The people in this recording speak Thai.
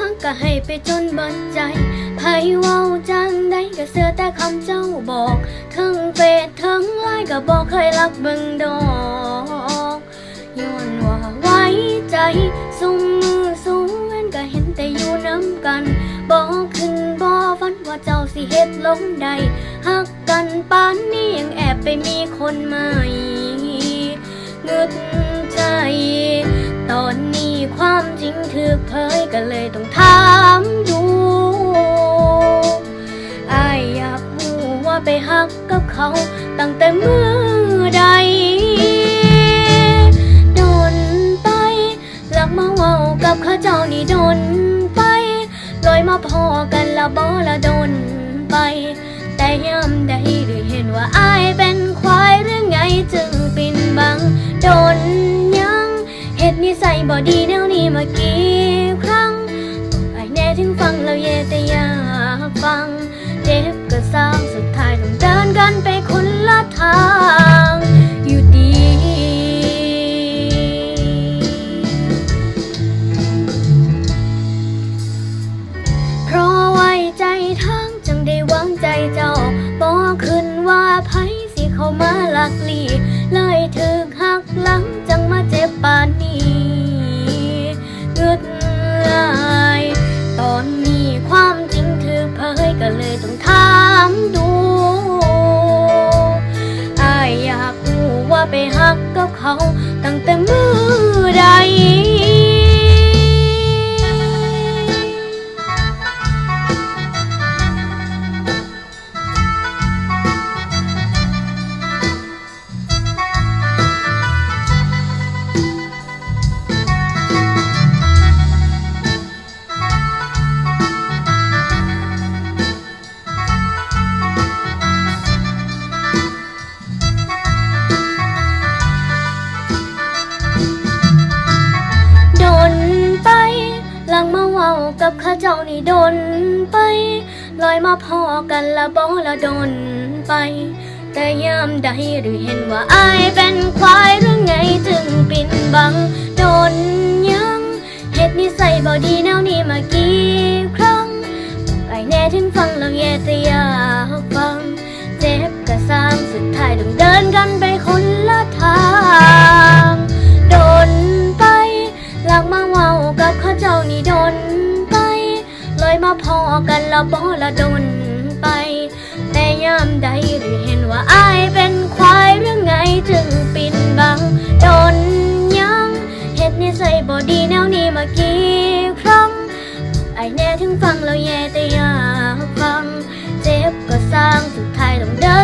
หักก็ให้ไปจนบดใจไผเว้าจังได้ก็เสือแต่คำเจ้าบอกทั้งเฟซทั้งไลน์ก็บอกเคยรักเบิ่งดอกย้อนว่าไว้ใจสุมมือสูงเว้นก็เห็นแต่อยู่น้ำกันบอกขึ้นบ่ฝันว่าเจ้าสิเฮ็ดลงใดหักกันปานนี้ยังแอบไปมีคนใหม่เงึดใจตอ ความจริงถูกเผยก็เลยต้องถามดูอายอยากรู้ว่าไปหักกับเขาตั้งแต่เมื่อใดโดนไปหลักมาเว้ากับข้าเจ้านี่โดนไปลอยมาพอกันละบ่ละโดนไป แต่ย่ำได้หรือ ว่าไผสิเข้ามาลักลีเลยถึงหักหลังจังมาเจ็บปานนี้เงืดลาย ตอนนี้ความจริงถือเผยก็เลยต้องถามดูอายอยากรู้ว่าไปหักกับเขาตั้งแต่ นี่โดนไป ลอยมาพอกันละบ่ละโดนไป แต่ยามใดหรือเห็นว่าอายเป็นควายหรือไงจึงปินบังโดนยังเหตุนิสัยบ่ดีแนวนี้มากี่ครั้งไอ้แน่ถึงฟังแล้วแย่แต่อยากฟัง เจ็บก็สร้างสุดท้ายต้องเดินกันไปคนละทางโดนไปหลักมาเว้ากับข้าเจ้านี่โดน ยมาพอกันละบ่ละโดนไป แต่ยามใดหรือเห็นว่าอายเป็นควายหรือไงจึงปินบังโดนยังเห็ดนิสัยบ่ดีแนวนี้มากี่ครั้งไอแน่ถึงฟังแล้วแย่แต่อยากฟัง เจ็บก็สร้างสุดท้ายต้องเดิน